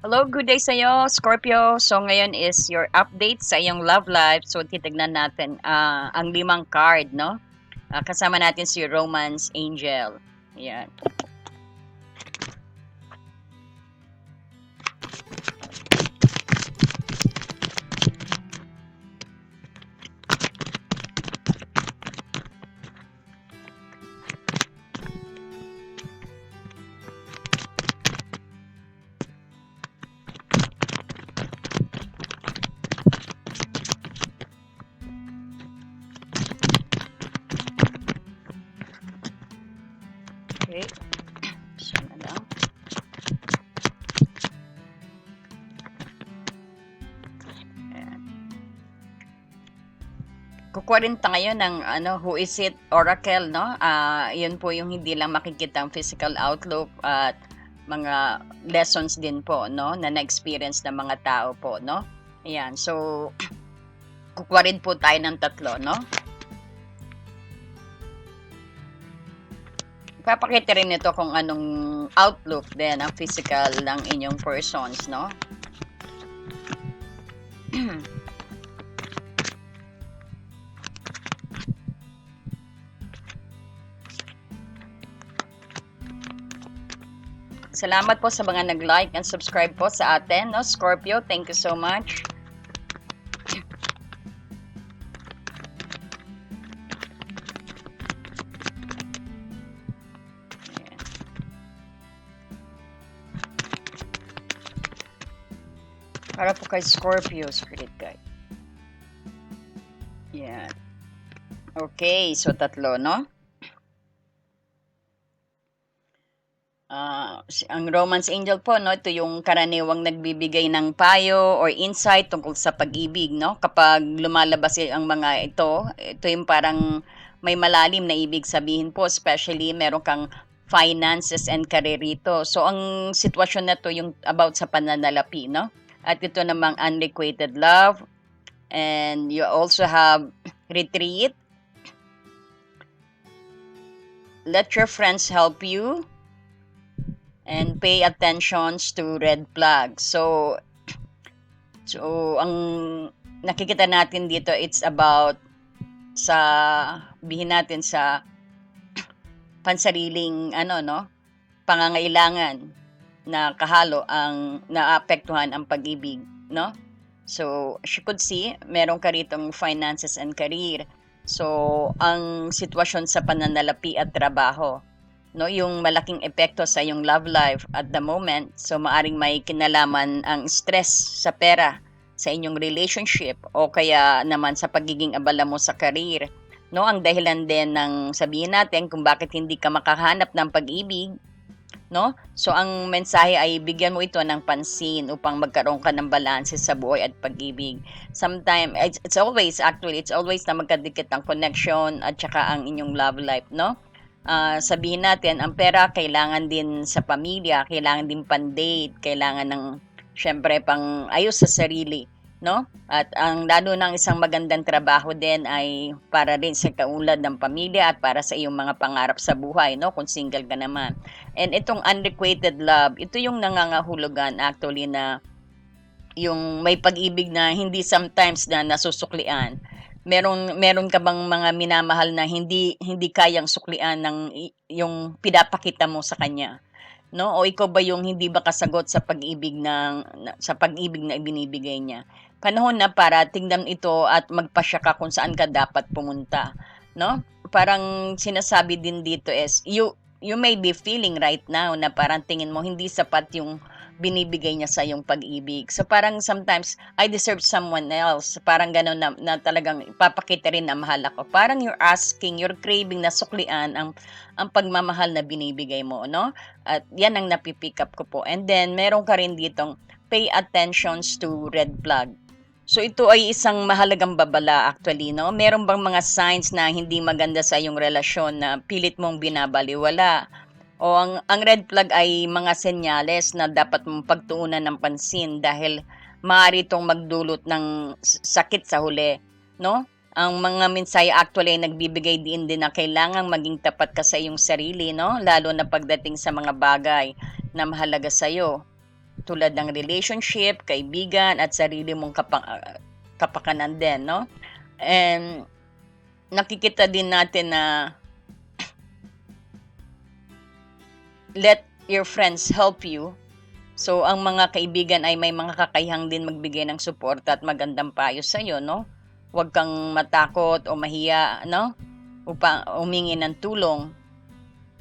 Hello, good day sa iyo, Scorpio. So ngayon is your update sa iyong love life. So titignan natin ah, ang limang card, no? Ah, kasama natin si Romance Angel. Yan. 40 ngayon ng ano, who is it oracle, no? Uh, yun po yung hindi lang makikita ang physical outlook at mga lessons din po, no? Na na-experience ng mga tao po, no? Ayan, so kukwarin po tayo ng tatlo, no? Papakita rin ito kung anong outlook din ang physical ng inyong persons, no? Salamat po sa mga nag-like and subscribe po sa atin, no? Scorpio, thank you so much. Para po kay Scorpio, spirit guide. Yan. Okay, so tatlo, no? Ah, si- ang Romance Angel po, no, ito yung karaniwang nagbibigay ng payo or insight tungkol sa pag-ibig, no? Kapag lumalabas ang mga ito, ito yung parang may malalim na ibig sabihin po, especially meron kang finances and career rito. So, ang sitwasyon na to yung about sa pananalapi, no? At ito namang unrequited love. And you also have retreat. Let your friends help you and pay attentions to red flags. So, so ang nakikita natin dito, it's about sa, bihin natin sa pansariling, ano, no, pangangailangan na kahalo ang naapektuhan ang pag-ibig, no? So, you could see, meron ka ritong finances and career. So, ang sitwasyon sa pananalapi at trabaho, no yung malaking epekto sa yung love life at the moment. So maaring may kinalaman ang stress sa pera sa inyong relationship o kaya naman sa pagiging abala mo sa career. No ang dahilan din ng sabihin natin kung bakit hindi ka makahanap ng pag-ibig no? So ang mensahe ay bigyan mo ito ng pansin upang magkaroon ka ng balanse sa buhay at pag-ibig. Sometimes it's, it's always actually it's always na magkadikit ang connection at saka ang inyong love life no ah, sabihin natin, ang pera kailangan din sa pamilya, kailangan din pan-date, kailangan ng syempre pang ayos sa sarili, no? At ang lalo ng isang magandang trabaho din ay para rin sa kaunlad ng pamilya at para sa iyong mga pangarap sa buhay, no? Kung single ka naman. And itong unrequited love, ito yung nangangahulugan actually na yung may pag-ibig na hindi sometimes na nasusuklian meron meron ka bang mga minamahal na hindi hindi kayang suklian ng yung pinapakita mo sa kanya? No? O ikaw ba yung hindi ba kasagot sa pag-ibig ng sa pag-ibig na ibinibigay niya? Panahon na para tingnan ito at magpasya ka kung saan ka dapat pumunta. No? Parang sinasabi din dito is you you may be feeling right now na parang tingin mo hindi sapat yung binibigay niya sa yung pag-ibig. So parang sometimes I deserve someone else. Parang gano'n na, na talagang ipapakita rin na mahal ako. Parang you're asking, you're craving na suklian ang ang pagmamahal na binibigay mo, no? At yan ang napipick up ko po. And then meron ka rin ditong pay attentions to red flag. So ito ay isang mahalagang babala actually, no? Meron bang mga signs na hindi maganda sa iyong relasyon na pilit mong binabaliwala? O ang, ang red flag ay mga senyales na dapat mong pagtuunan ng pansin dahil maaari itong magdulot ng sakit sa huli, no? Ang mga mensahe actually ay nagbibigay din din na kailangang maging tapat ka sa iyong sarili, no? Lalo na pagdating sa mga bagay na mahalaga sa iyo. tulad ng relationship, kaibigan, at sarili mong kapa ah, kapakanan din, no? And nakikita din natin na let your friends help you. So, ang mga kaibigan ay may mga kakayahang din magbigay ng suporta at magandang payo sa'yo, no? Huwag kang matakot o mahiya, no? Upang humingi ng tulong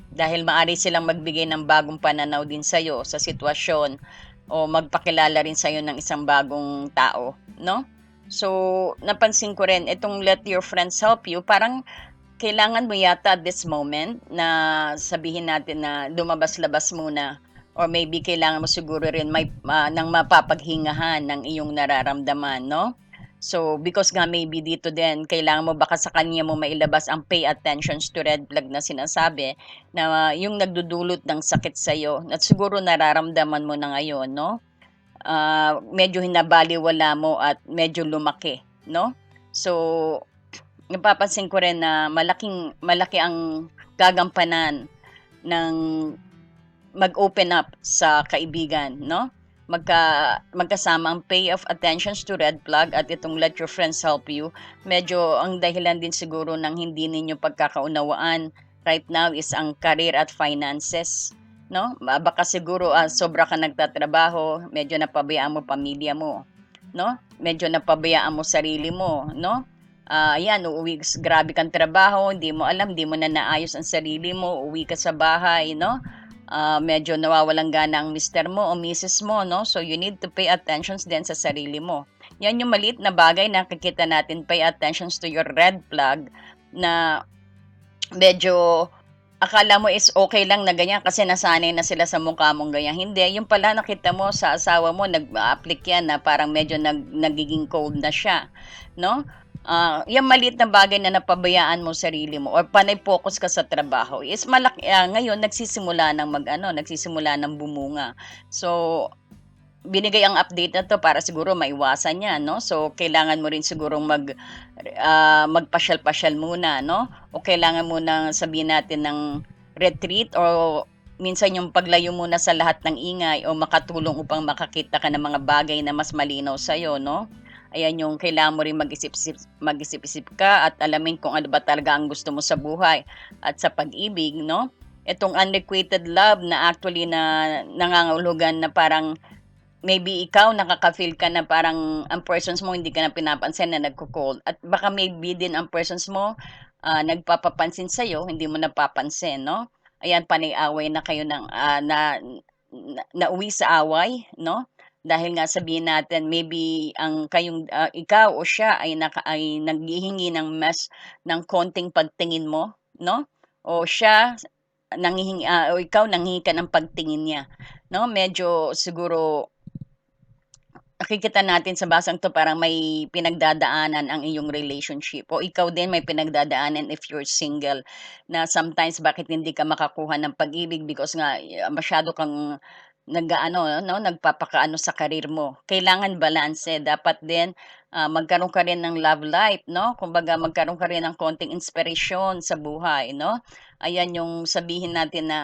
dahil maaari silang magbigay ng bagong pananaw din sa'yo sa sitwasyon o magpakilala rin sa'yo ng isang bagong tao, no? So, napansin ko rin, itong let your friends help you, parang kailangan mo yata at this moment na sabihin natin na lumabas-labas muna or maybe kailangan mo siguro rin may uh, ng mapapaghingahan ng iyong nararamdaman, no? So, because nga maybe dito din, kailangan mo baka sa kanya mo mailabas ang pay attention to red flag na sinasabi na uh, yung nagdudulot ng sakit sa iyo at siguro nararamdaman mo na ngayon, no? Uh, medyo hinabaliwala mo at medyo lumaki, no? So, napapansin ko rin na malaking malaki ang gagampanan ng mag-open up sa kaibigan, no? Magka, magkasama ang pay of attentions to red flag at itong let your friends help you. Medyo ang dahilan din siguro ng hindi ninyo pagkakaunawaan right now is ang career at finances. No? Baka siguro uh, sobra ka nagtatrabaho, medyo napabayaan mo pamilya mo. No? Medyo napabayaan mo sarili mo. No? Uh, ayan, uuwi, grabe kang trabaho, hindi mo alam, hindi mo na naayos ang sarili mo, uuwi ka sa bahay, no? uh, medyo nawawalang gana ang mister mo o misis mo, no? So, you need to pay attention din sa sarili mo. Yan yung maliit na bagay na nakikita natin, pay attention to your red flag na medyo akala mo is okay lang na ganyan kasi nasanay na sila sa mukha mong ganyan. Hindi, yung pala nakita mo sa asawa mo, nag-applic yan na parang medyo nag, nagiging cold na siya. No? Uh, yung maliit na bagay na napabayaan mo sarili mo or panay focus ka sa trabaho is malaki uh, ngayon nagsisimula ng mag ano nagsisimula ng bumunga. So binigay ang update na to para siguro maiwasan niya no? So kailangan mo rin siguro mag uh, magpasyal-pasyal muna no? O kailangan mo nang sabihin natin ng retreat o minsan yung paglayo muna sa lahat ng ingay o makatulong upang makakita ka ng mga bagay na mas malinaw sa iyo no Ayan yung kailangan mo rin mag-isip-isip, mag-isip-isip ka at alamin kung ano ba talaga ang gusto mo sa buhay at sa pag-ibig, no? Itong unrequited love na actually na nangangahulugan na parang maybe ikaw nakaka-feel ka na parang ang persons mo hindi ka na pinapansin na nagko-call at baka maybe din ang persons mo uh, nagpapapansin sa iyo hindi mo napapansin no ayan panay-away na kayo ng uh, na, na nauwi sa away no dahil nga sabihin natin maybe ang kayong uh, ikaw o siya ay naka, ay naghihingi ng mas ng konting pagtingin mo, no? O siya nanghihingi uh, o ikaw nanghihingi ka ng pagtingin niya, no? Medyo siguro nakikita natin sa basang to parang may pinagdadaanan ang iyong relationship o ikaw din may pinagdadaanan if you're single na sometimes bakit hindi ka makakuha ng pag-ibig because nga masyado kang nag-aano 'no, nagpapakaano sa karir mo. Kailangan balanse, dapat din, ah, magkaroon ka rin ng love life 'no, kumbaga magkaroon ka rin ng konting inspirasyon sa buhay 'no. Ayan yung sabihin natin na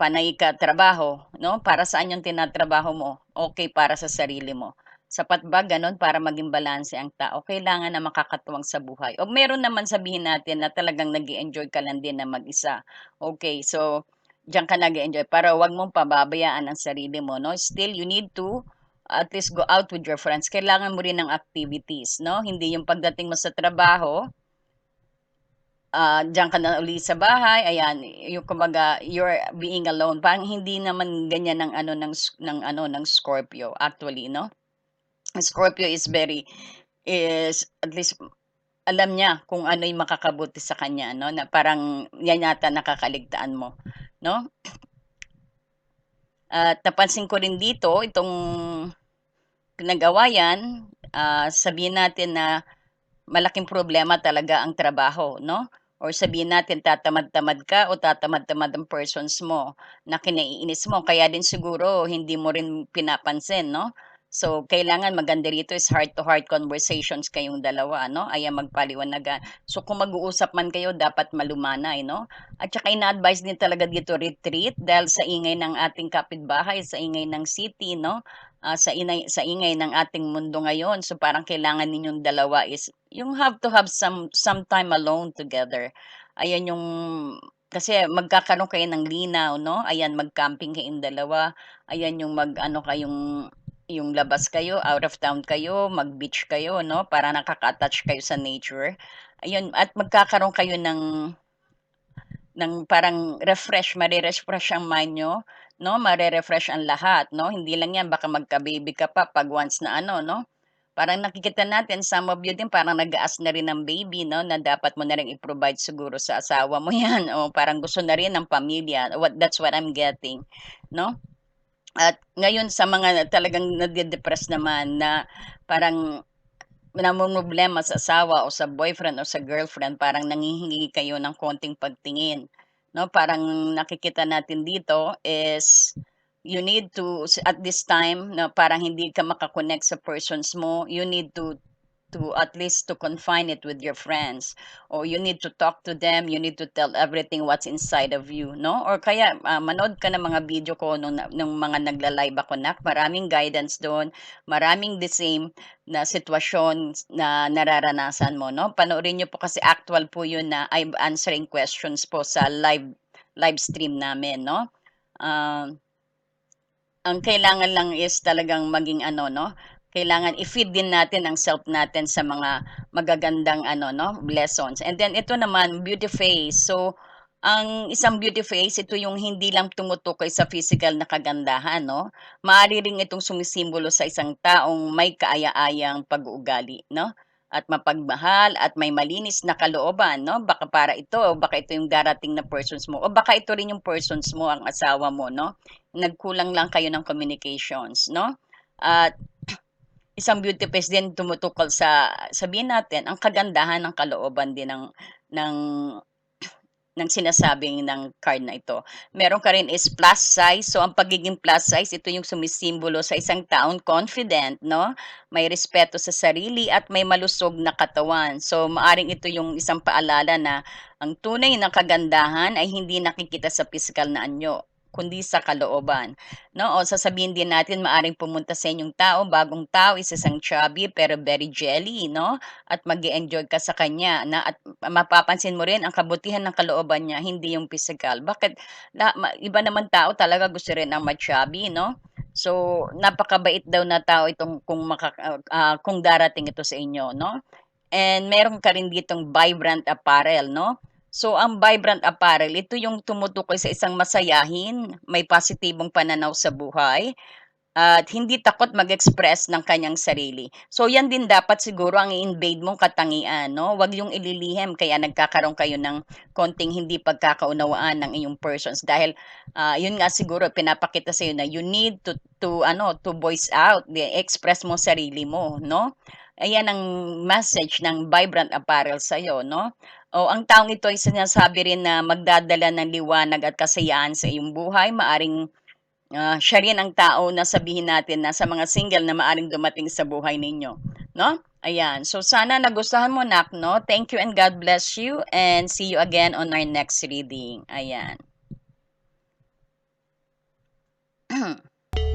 panay ka trabaho 'no, para saan yung tinatrabaho mo? okay para sa sarili mo. Sapat ba gano'n para maging balanse ang tao? Kailangan na makakatuwang sa buhay o meron naman sabihin natin na talagang nag enjoy ka lang din na mag-isa. okay so diyan ka nag-enjoy para wag mong pababayaan ang sarili mo, no? Still, you need to at least go out with your friends. Kailangan mo rin ng activities, no? Hindi yung pagdating mo sa trabaho, uh, diyan ka na uli sa bahay, ayan, yung kumbaga, you're being alone. Parang hindi naman ganyan ng ano ng ng ano ng Scorpio actually, no? Scorpio is very is at least alam niya kung ano yung makakabuti sa kanya, no? Na parang yan yata nakakaligtaan mo no? At napansin ko rin dito itong pinag-awayan, uh, sabihin natin na malaking problema talaga ang trabaho, no? Or sabihin natin tatamad-tamad ka o tatamad-tamad ang persons mo na kinaiinis mo. Kaya din siguro hindi mo rin pinapansin, no? So, kailangan maganda rito is heart-to-heart conversations kayong dalawa 'no, ayan magpaliwanagan. So, kung mag-uusap man kayo dapat malumanay 'no, at saka ina-advice din talaga dito retreat dahil sa ingay ng ating kapitbahay, sa ingay ng city 'no, ah, sa inay sa ingay ng ating mundo ngayon. So, parang kailangan ninyong dalawa is yung have to have some some time alone together. Ayan yung kasi magkakaroon kayo ng linaw 'no, ayan mag-camping kayong dalawa, ayan yung mag-ano kayong yung labas kayo, out of town kayo, mag-beach kayo 'no, para nakaka-attach kayo sa nature. Ayun at magkakaroon kayo ng ng parang refresh, mare-refresh ang mind niyo 'no, mare-refresh ang lahat 'no. Hindi lang 'yan baka magka-baby ka pa 'pag once na ano 'no. Parang nakikita natin some of you din parang nag-a-ask na rin ng baby 'no, na dapat mo na ring i-provide siguro sa asawa mo 'yan o parang gusto na rin ng pamilya, what that's what I'm getting 'no. At ngayon sa mga talagang nade-depress naman na parang namomroblema sa asawa o sa boyfriend o sa girlfriend, parang nanghihingi kayo ng konting pagtingin 'no. Parang nakikita natin dito is you need to at this time na parang hindi ka maka-connect sa persons mo, you need to to at least to confine it with your friends or you need to talk to them, you need to tell everything what's inside of you 'no, or kaya, ah, manood ka ng mga video ko nung nung mga nagla-live ako nak, maraming guidance do'n, maraming the same na sitwasyon na nararanasan mo 'no. Panoorin niyo po kasi actual po 'yun na I'm answering questions po sa live live stream namin 'no. Um ang kailangan lang is talagang maging ano 'no, kailangan i-feed din natin ang self natin sa mga magagandang ano 'no, lessons. And then ito naman beauty phase. So, ang isang beauty phase ito yung hindi lang tumutukoy sa physical na kagandahan 'no, maaari ring itong sumisimbolo sa isang taong may kaaya-ayang pag-uugali 'no, at mapagmahal at may malinis na kalooban 'no. Baka para ito, baka ito yung darating na persons mo o baka ito rin yung persons mo, ang asawa mo 'no, nagkulang lang kayo ng communications 'no. At isang beauty phase din tumutukol sa sabihin natin ang kagandahan ng kalooban din ng ng ng sinasabing ng card na ito. Meron ka rin is plus size, so ang pagiging plus size ito yung sumisimbolo sa isang taong confident 'no, may respeto sa sarili at may malusog na katawan. So, maaring ito yung isang paalala na ang tunay na kagandahan ay hindi nakikita sa pisikal na anyo, kundi sa kalooban 'no. O sasabihin din natin maaring pumunta sa inyong tao, bagong tao, is isang chubby pero very jelly 'no, at mag-e-enjoy ka sa kanya na at mapapansin mo rin ang kabutihan ng kalooban niya, hindi yung pisikal. Bakit la iba naman tao talaga gusto rin ang ma-chubby 'no. So, napakabait daw na tao itong kung maka ah, kung darating ito sa inyo 'no. And meron ka rin ditong vibrant apparel 'no. So, ang vibrant apparel ito yung tumutukoy sa isang masayahin, may positibong pananaw sa buhay, at hindi takot mag-express ng kanyang sarili. So, yan din dapat siguro ang i-invade mong katangian 'no, wag yung ililihim kaya nagkakaroon kayo ng konting hindi pagkakaunawaan ng iyong persons dahil, ah, yun nga siguro pinapakita sa'yo na you need to to ano, to voice out, i-express mo sarili mo 'no. Ayan ang message ng vibrant apparel sa'yo 'no. O ang taong ito ay sinasabi rin na magdadala ng liwanag at kasiyahan sa iyong buhay, maaring, ah, siya rin ang tao na sabihin natin na sa mga single na maaaring dumating sa buhay ninyo 'no. Ayan, so sana nagustuhan mo nak 'no. Thank you and God bless you and see you again on our next reading, ayan.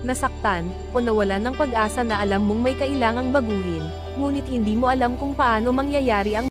nasaktan, o nawalan ng pag-asa na alam mong may kailangang baguhin, ngunit hindi mo alam kung paano mangyayari ang